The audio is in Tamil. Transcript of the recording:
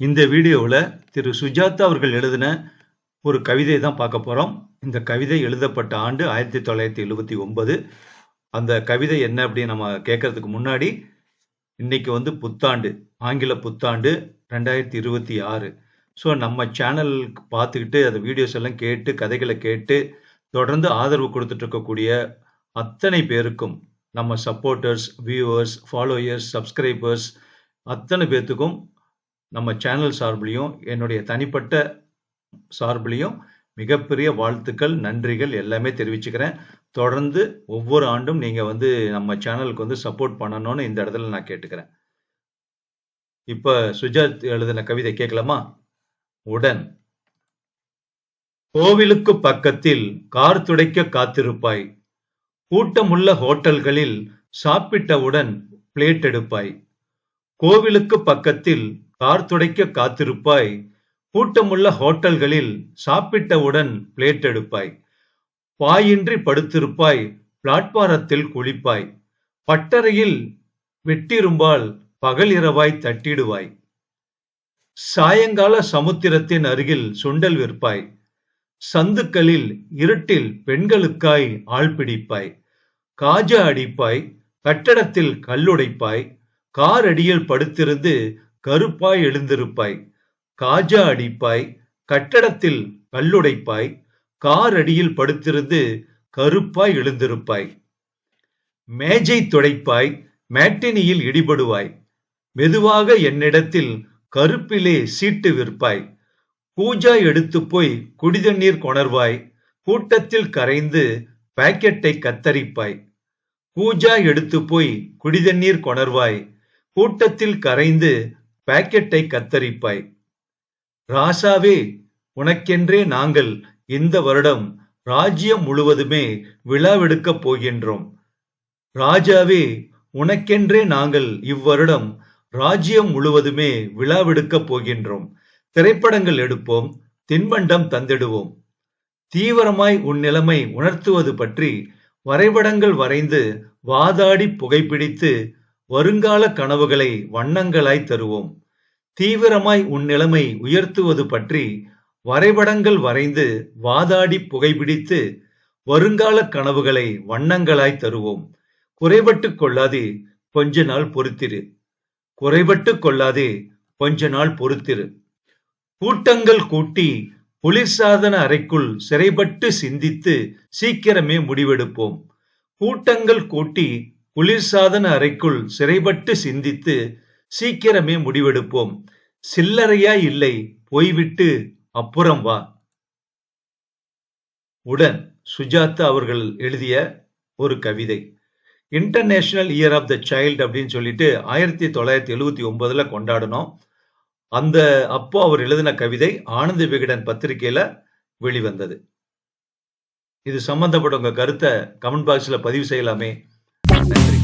இந்த வீடியோவில் திரு சுஜாதா அவர்கள் எழுதின ஒரு கவிதை தான் பார்க்க போகிறோம் இந்த கவிதை எழுதப்பட்ட ஆண்டு ஆயிரத்தி தொள்ளாயிரத்தி எழுபத்தி ஒன்பது. அந்த கவிதை என்ன அப்படின்னு நம்ம கேட்கறதுக்கு முன்னாடி இன்னைக்கு வந்து புத்தாண்டு ஆங்கில புத்தாண்டு ரெண்டாயிரத்தி இருபத்தி ஆறு. ஸோ நம்ம சேனல் பார்த்துக்கிட்டு அந்த வீடியோஸ் எல்லாம் கேட்டு கதைகளை கேட்டு தொடர்ந்து ஆதரவு கொடுத்துட்டு இருக்கக்கூடிய அத்தனை பேருக்கும் நம்ம சப்போர்ட்டர்ஸ் வியூவர்ஸ் ஃபாலோயர்ஸ் சப்ஸ்கிரைபர்ஸ் அத்தனை பேர்த்துக்கும் நம்ம சேனல் சார்பிலையும் என்னுடைய தனிப்பட்ட சார்பிலையும் மிகப்பெரிய வாழ்த்துக்கள் நன்றிகள் எல்லாமே தெரிவிச்சுக்கிறேன். தொடர்ந்து ஒவ்வொரு ஆண்டும் நீங்கள் வந்து நம்ம சேனலுக்கு வந்து சப்போர்ட் பண்ணணும்னு இந்த இடத்துல நான் கேட்டுக்கிறேன். இப்போ சுஜாத் எழுதின கவிதை கேட்கலாமா? உடன். கோவிலுக்கு பக்கத்தில் கார் துடைக்க காத்திருப்பாய். கூட்டமுள்ள ஹோட்டல்களில் சாப்பிட்டவுடன் பிளேட் எடுப்பாய். கோவிலுக்கு பக்கத்தில் கார் துடைக்க காத்திருப்பாய். கூட்டமுள்ள ஹோட்டல்களில் சாப்பிட்டவுடன் பிளேட் எடுப்பாய். பாயின்றி படுத்திருப்பாய் பிளாட்பாரத்தில் குளிப்பாய். பட்டறையில் வெட்டிரும்பால் பகல் இரவாய் தட்டிடுவாய். சாயங்கால சமுத்திரத்தின் அருகில் சுண்டல் விற்பாய். சந்துக்களில் இருட்டில் பெண்களுக்காய் ஆள் பிடிப்பாய். காஜா அடிப்பாய் கட்டடத்தில் கல்லுடைப்பாய். கார் அடியில் படுத்திருந்து கருப்பாய் எழுந்திருப்பாய் காஜா அடிப்பாய் கட்டடத்தில் கல்லுடைப்பாய் கார் அடியில் படுத்திருந்து கருப்பாய் எழுந்திருப்பாய். மேஜை துடைப்பாய் மேட்டினியில் இடிபடுவாய். மெதுவாக என்னிடத்தில் கருப்பிலே சீட்டு விற்பாய். கூஜாய் எடுத்து போய் குடிதண்ணீர் கொணர்வாய். கூட்டத்தில் கரைந்து பாக்கெட்டை கத்தரிப்பாய். கூஜாய் எடுத்து போய் குடிதண்ணீர் கொணர்வாய். கூட்டத்தில் கரைந்து பாக்கெட்டை கத்தரிப்பாய். ராசாவே உனக்கென்றே நாங்கள் இந்த வருடம் ராஜ்யம் முழுவதுமே விழாவெடுக்கப் போகின்றோம். ராஜாவே உனக்கென்றே நாங்கள் இவ்வருடம் ராஜ்யம் முழுவதுமே விழாவெடுக்கப் போகின்றோம். திரைப்படங்கள் எடுப்போம் தின்பண்டம் தந்திடுவோம். தீவிரமாய் உன் நிலைமை உணர்த்துவது பற்றி வரைபடங்கள் வரைந்து வாதாடி புகைப்பிடித்து வருங்கால கனவுகளை வண்ணங்களாய் தருவோம். தீவிரமாய் உன் நிலைமை உயர்த்துவது பற்றி வரைபடங்கள் வரைந்து வாதாடி புகைப்பிடித்து வருங்கால கனவுகளை வண்ணங்களாய் தருவோம். குறைபட்டு கொள்ளாதே கொஞ்ச நாள் பொறுத்திரு. குறைபட்டு கொள்ளாதே கொஞ்ச நாள் பொறுத்திரு. கூட்டங்கள் கூட்டி குளிர்சாதன அறைக்குள் சிறைப்பட்டு சிந்தித்து சீக்கிரமே முடிவெடுப்போம். கூட்டங்கள் கூட்டி குளிர்சாதன அறைக்குள் சிறைப்பட்டு சிந்தித்து சீக்கிரமே முடிவெடுப்போம். சில்லறையா இல்லை போய்விட்டு அப்புறம் வா. உடன் சுஜாதா அவர்கள் எழுதிய ஒரு கவிதை. International year of the child அப்படின்னு சொல்லிட்டு ஆயிரத்தி தொள்ளாயிரத்தி எழுவத்தி ஒன்பதுல கொண்டாடணும் அந்த அப்போ அவர் எழுதின கவிதை ஆனந்த விகடன் பத்திரிகையில வெளிவந்தது. இது சம்பந்தப்பட்ட உங்க கருத்தை கமெண்ட் பாக்ஸ்ல பதிவு செய்யலாமே. நன்றி